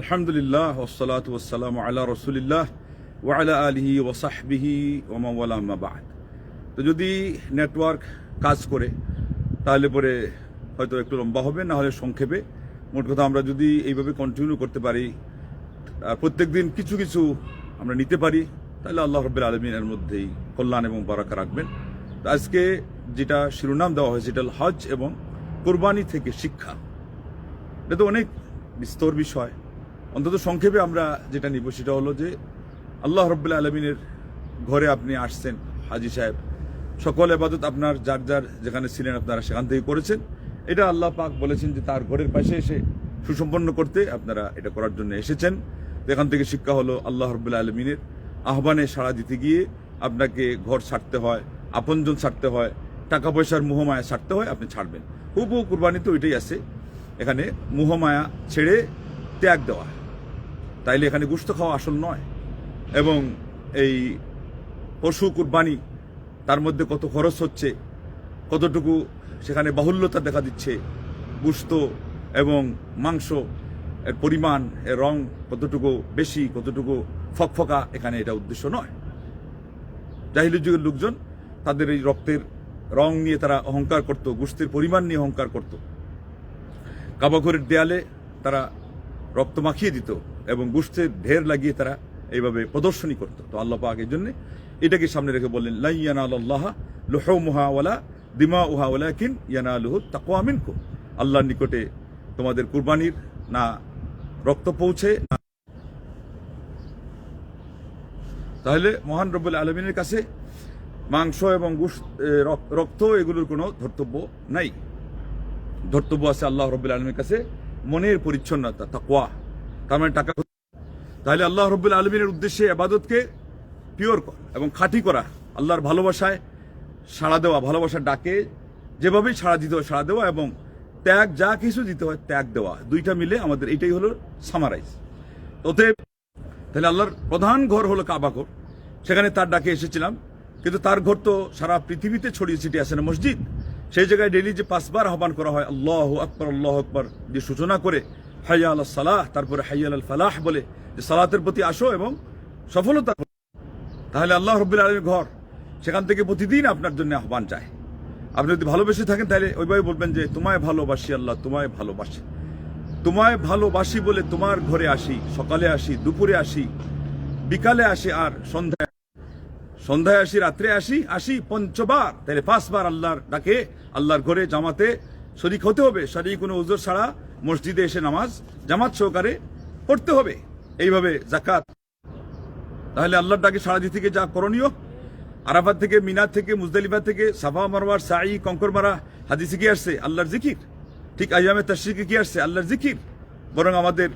আলহামদুলিল্লাহ ওসলাত ওসালাম আল্লাহ রসুলিল্লাহ ওয়ালা আলহি ওসাহবিহি ওমাওয়ালামাবাদ তো যদি নেটওয়ার্ক কাজ করে, তাহলে পরে হয়তো একটু লম্বা হবে, না হলে সংক্ষেপে। মোট কথা আমরা যদি এইভাবে কন্টিনিউ করতে পারি আর প্রত্যেক দিন কিছু কিছু আমরা নিতে পারি, তাহলে আল্লাহ রব্বুল আলমিনের মধ্যেই কল্যাণ এবং বারাকা রাখবেন। তো আজকে যেটা শিরোনাম দেওয়া হয়েছে এটা হজ এবং কোরবানি থেকে শিক্ষা। এটা তো অনেক বিস্তর বিষয়। অন্তত সংক্ষেপে আমরা যেটা নিব সেটা হলো যে আল্লাহ রব্বুল্লা আলমিনের ঘরে আপনি আসছেন, হাজি সাহেব। সকল আবাদত আপনার যার যার যেখানে ছিলেন আপনারা সেখান থেকে করেছেন। এটা আল্লাহ পাক বলেছেন যে তার ঘরের পাশে এসে সুসম্পন্ন করতে আপনারা এটা করার জন্য এসেছেন। এখান থেকে শিক্ষা হলো আল্লাহ রব্বুল্লা আলমিনের আহ্বানে সাড়া দিতে গিয়ে আপনাকে ঘর ছাড়তে হয়, আপনজন ছাড়তে হয় টাকা পয়সার মোহমায়া ছাড়তে হয়, আপনি ছাড়বেন। হুবহু কুরবানি তো ওইটাই আছে। এখানে মোহমায়া ছেড়ে ত্যাগ দেওয়া। তাইলে এখানে গুস্ত খাওয়া আসল নয়। এবং এই পশু কুরবানি, তার মধ্যে কত খরচ হচ্ছে, কতটুকু সেখানে বাহুল্যতা দেখা দিচ্ছে গুস্ত এবং মাংস, এর পরিমাণ, এর রং কতটুকু বেশি, কতটুকু ফকফকা, এখানে এটা উদ্দেশ্য নয়। জাহিলি যুগের লোকজন তাদের এই রক্তের রং নিয়ে তারা অহংকার করত গুস্তের পরিমাণ নিয়ে অহংকার করত। কাবাঘরের দেয়ালে তারা রক্ত মাখিয়ে দিত এবং গুস্তের ঢের লাগিয়ে তারা এইভাবে প্রদর্শনী করত। তো আল্লাহ পাক এই জন্য এটাকে সামনে রেখে বললেন লাইয়ানা আল্লাহ লোহমুহা ওয়ালা দিমা উহা ওয়ালা কিন ইয়ানা লুহু তাকোয়া মিনকু আল্লাহর নিকটে তোমাদের কুরবানির না রক্ত পৌঁছে তাহলে মহান রব্বুল আলমিনের কাছে মাংস এবং রক্ত এগুলোর কোনো ধর্তব্য নাই। ধর্তব্য আছে আল্লাহ রব্বুল আলমীর কাছে। মনের পরিচ্ছন্নতা, তাকওয়া। তার মানে টাকা তাহলে আল্লাহ রব্বুল আলমিনের উদ্দেশ্যে আবাদতকে পিওর করা এবং খাঁটি করা। আল্লাহর ভালোবাসায় সাড়া দেওয়া, ভালোবাসার ডাকে যেভাবেই সাড়া দিতে হয়, সাড়া দেওয়া এবং ত্যাগ, যা কিছু দিতে হয়, ত্যাগ দেওয়া। দুইটা মিলে আমাদের এটাই হলো সামারাইজ অতএব, তাহলে আল্লাহর প্রধান ঘর হলো কাবা ঘর। সেখানে তার ডাকে এসেছিলাম। কিন্তু তার ঘর তো সারা পৃথিবীতে ছড়িয়ে ছিটিয়ে আসে না, মসজিদ? সেই জায়গায় ডেলি যে পাঁচবার আহ্বান করা হয়, আল্লাহ আকবর আল্লাহ আকবর যে সূচনা করে হাইয়া আল্লাহ সালাহ তারপরে হাইয়া আল ফালাহ বলে যে সালাতের প্রতি আসো এবং সফলতা তাহলে আল্লাহ রব্বুল আলমীর ঘর, সেখান থেকে প্রতিদিন আপনার জন্য আহ্বান চায়। আপনি যদি ভালোবেসে থাকেন, তাহলে ওইভাবে বলবেন যে, তোমায় ভালোবাসি আল্লাহ, তোমায় ভালোবাসি। তোমায় ভালোবাসি বলে তোমার ঘরে আসি, সকালে আসি, দুপুরে আসি, বিকালে আসি আর সন্ধ্যায় সন্ধ্যায় আসি, রাত্রে আসি আসি পঞ্চবার। তাহলে পাঁচবার আল্লাহর ডাকে, আল্লাহর ঘরে, জামাতে শরিক হতে হবে। শারী কোনো উজোর ছাড়া মসজিদে এসে নামাজ, জামাত সহকারে পড়তে হবে। এইভাবে জাকাত তাহলে আল্লাহর ডাকে সারা দিতে গিয়ে যা করণীয়। আরাফাত থেকে, মিনার থেকে, মুজদালিফা থেকে, সাফা, মারওয়ার সাই কঙ্কর মারা হাদিসে কি আসছে? আল্লাহর জিকির। ঠিক আয়ামে তাশরিকে কি আসছে? আল্লাহর জিকির। বরং আমাদের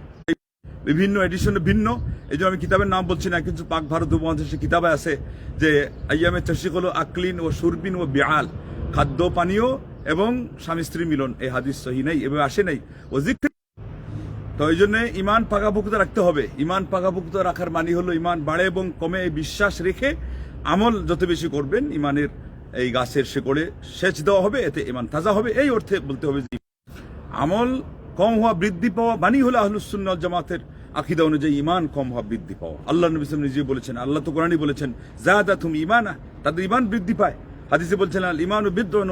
বিভিন্ন এডিশনে ভিন্ন। এই জন্য আমি কিতাবের নাম বলছি না, কিন্তু পাক ভারত উপমহাদেশে কিতাবে আছে যে আয়ামে তাশরিক হলো আকলিন ও সুরবিন ও বিআল, খাদ্য, পানীয় এবং স্বামী স্ত্রী মিলন। এই হাদিস সহি নাই, এভাবে আসে নাই। ও তো এই জন্য ইমান পাকাপুক্ত রাখতে হবে। ইমান পাকাপুক্ত রাখার মানে হলো ইমান বাড়ে এবং কমে বিশ্বাস রেখে আমল যত বেশি করবেন, ইমানের এই গাছের শেকড়ে সেচ দেওয়া হবে, এতে ইমান তাজা হবে। এই অর্থে বলতে হবে যে আমল কম হওয়া বৃদ্ধি পাওয়া বাণী হলো আহলুসুন্নাল জামাতের আকিদা অনুযায়ী ইমান কম হওয়া বৃদ্ধি পাওয়া। আল্লাহ নবী সাল্লাল্লাহু আলাইহি নিজে বলেছেন, আল্লাহ তো কোরআনই বলেছেন জাদা তুমি ইমানা তাদের ইমান বৃদ্ধি পায়। হাদিসে বলছেন, আল ইমান ও বিদ্রোহ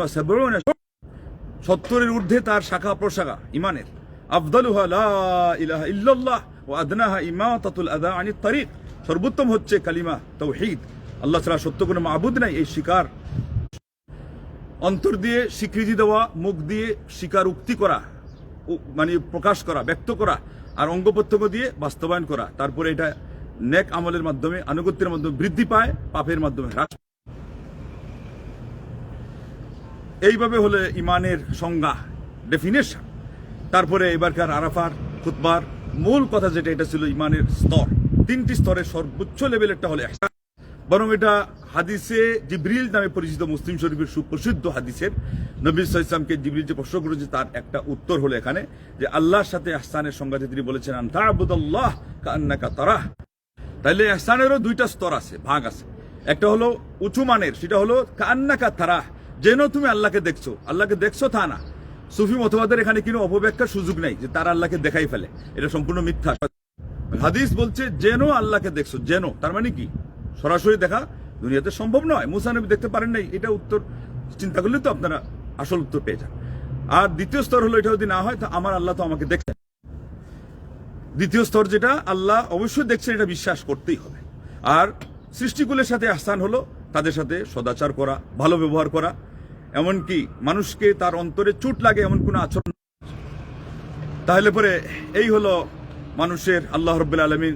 সত্তরের ঊর্ধ্বে তার শাখা প্রশাখা ইমানের আফদালুহা লা ইলাহা ইল্লাল্লাহ ও আদনাহা ইমাতাতুল আদা আনিত তারিক। সর্বোত্তম হচ্ছে কালিমা তাওহীদ আল্লাহ ছাড়া সত্য কোনো মাহবুদ নাই, এই শিকার। অন্তর দিয়ে স্বীকৃতি দেওয়া, মুখ দিয়ে স্বীকার উক্তি করা মানে প্রকাশ করা, ব্যক্ত করা আর অঙ্গ দিয়ে বাস্তবায়ন করা। তারপরে এটা নেক আমলের মাধ্যমে, আনুগত্যের মাধ্যমে বৃদ্ধি পায়, পাপের মাধ্যমে হ্রাস এইভাবে হলে ইমানের সংজ্ঞা ডেফিনেশন তারপরে এবারকার আরাফার খুতবার মূল কথা যেটা, এটা ছিল ইমানের স্তর। তিনটি স্তরের সর্বোচ্চ লেভেলেরটা হলো ihsan। বরং এটা হাদিসে জিব্রিল নামে পরিচিত মুসলিম শরীফের সুপ্রসিদ্ধ হাদিসের নবী সাল্লাল্লাহু ইসলামকে জিব্রিল যে প্রশ্ন করেছে তার একটা উত্তর হলো এখানে যে আল্লাহর সাথে আহসানের সংজ্ঞাতে তিনি বলেছেন আন্তাবুদাল্লাহ কান্নাকা তারাহ। তাইলে এহসানেরও দুইটা স্তর আছে, ভাগ আছে। একটা হলো উঁচু মানের, সেটা হলো কান্নাকা তারা যেন তুমি আল্লাহকে দেখছ। আল্লাহকে দেখছ তা না। সুফি মতবাদের এখানে কোনো অপব্যাখ্যার সুযোগ নাই যে তারা আল্লাহকে দেখাই ফেলে। এটা সম্পূর্ণ মিথ্যা। হাদিস বলছে, যেন আল্লাহকে দেখছ, যেন। তার মানে কি? সরাসরি দেখা দুনিয়াতে সম্ভব নয়। মুসা নবী দেখতে পারেন নাই, এটা উত্তর। চিন্তা করলে তো আপনারা আসল উত্তর পেয়ে যান। আর দ্বিতীয় স্তর হলো এটা যদি না হয়, তো আমার আল্লাহ তো আমাকে দেখছেন দ্বিতীয় স্তর যেটা, আল্লাহ অবশ্যই দেখছেন, এটা বিশ্বাস করতেই হবে। আর সৃষ্টিকুলের সাথে আহসান হলো, তাদের সাথে সদাচার করা, ভালো ব্যবহার করা। এমনকি মানুষকে তার অন্তরে চোট লাগে এমন কোনো আচরণ। তাহলে পরে এই হলো মানুষের আল্লাহ রব্বুল আলমিন